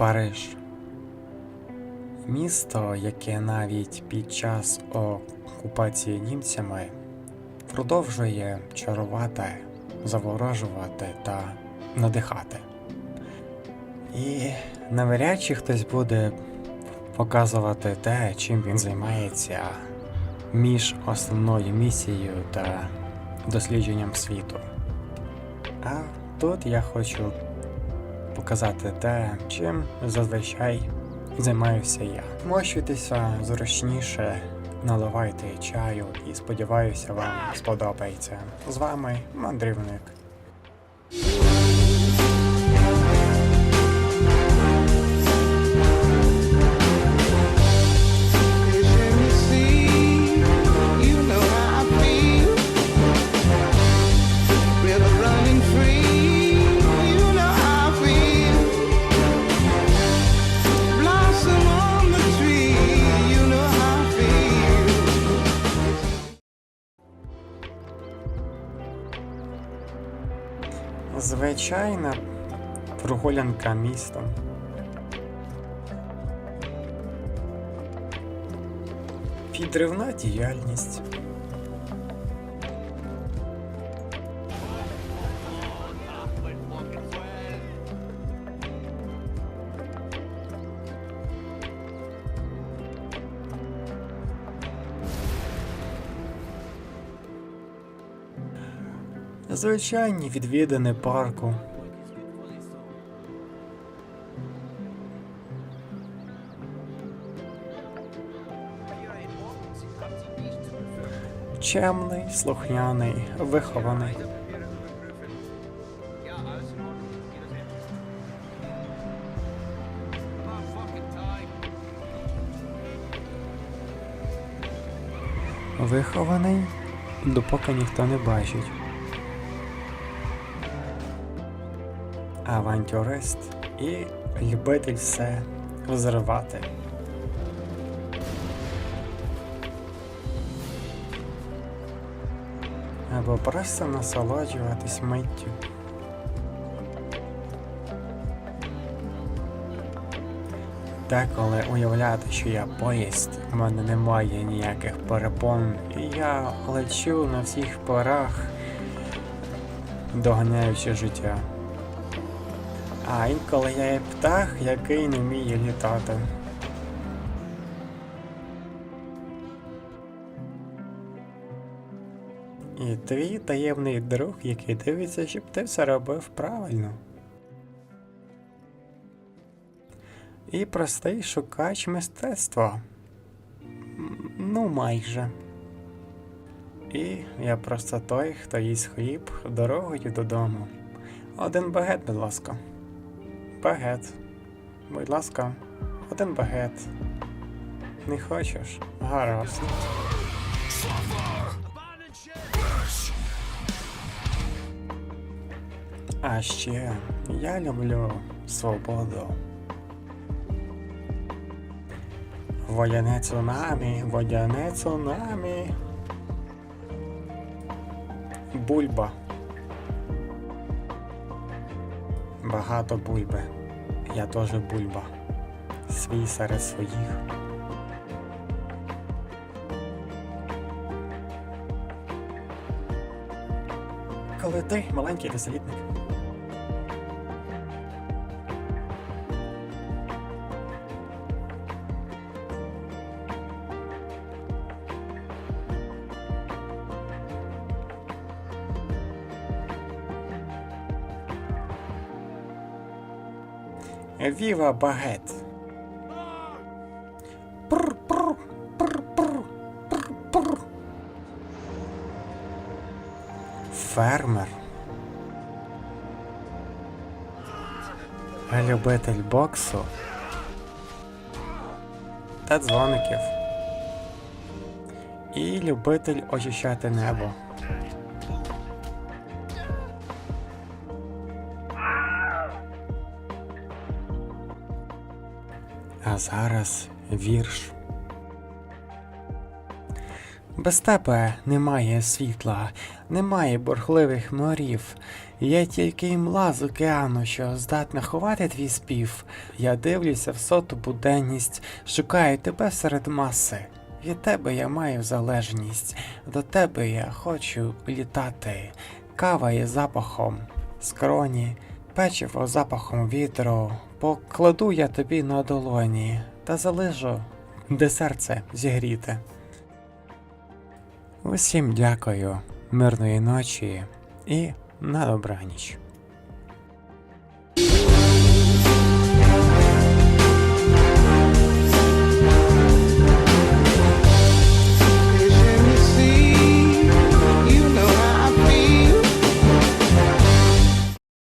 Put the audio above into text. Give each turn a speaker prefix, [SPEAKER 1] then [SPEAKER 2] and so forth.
[SPEAKER 1] Париж. Місто, яке навіть під час окупації німцями продовжує чарувати, заворожувати та надихати. І навряд чи хтось буде показувати те, чим він займається між основною місією та дослідженням світу. А тут я хочу показати те, чим зазвичай займаюся я. Мощуйтеся зручніше, наливайте чаю і сподіваюся, вам сподобається. З вами мандрівник. Звичайна прогулянка містом. Підривна діяльність. Звичайні відвідини парку. Чемний, слухняний, вихований. Вихований, допоки ніхто не бачить. Авантюрист і любитель все взривати. Або просто насолоджуватись миттю. Деколи уявляти, що я поїзд, у мене немає ніяких перепон, і я лечу на всіх парах, доганяючи життя. А інколи я є птах, який не вміє літати. І твій таємний друг, який дивиться, щоб ти все робив правильно. І простий шукач мистецтва. Ну, майже. І я просто той, хто їсть хліб дорогою додому. Один багет, будь ласка. Багет. Будь ласка, один багет. Не хочеш? Гаразд. А ще я люблю свободу. Водяне цунамі, водяне цунамі. Бульба. Багато бульби. Я теж бульба. Свій серед своїх. Коли ти маленький дослідник. Віва багет. Пр, пр, пр. Фермер. Любитель боксу. Та дзвоників. І любитель очищати небо. А зараз вірш. Без тебе немає світла, немає бурхливих морів. Є тільки імла з океану, що здатна ховати твій спів. Я дивлюся в соту буденність, шукаю тебе серед маси. Від тебе я маю залежність, до тебе я хочу літати. Кава є запахом скроні, печиво запахом вітру. Покладу я тобі на долоні та залижу, де серце зігріте. Усім дякую, мирної ночі і на добраніч.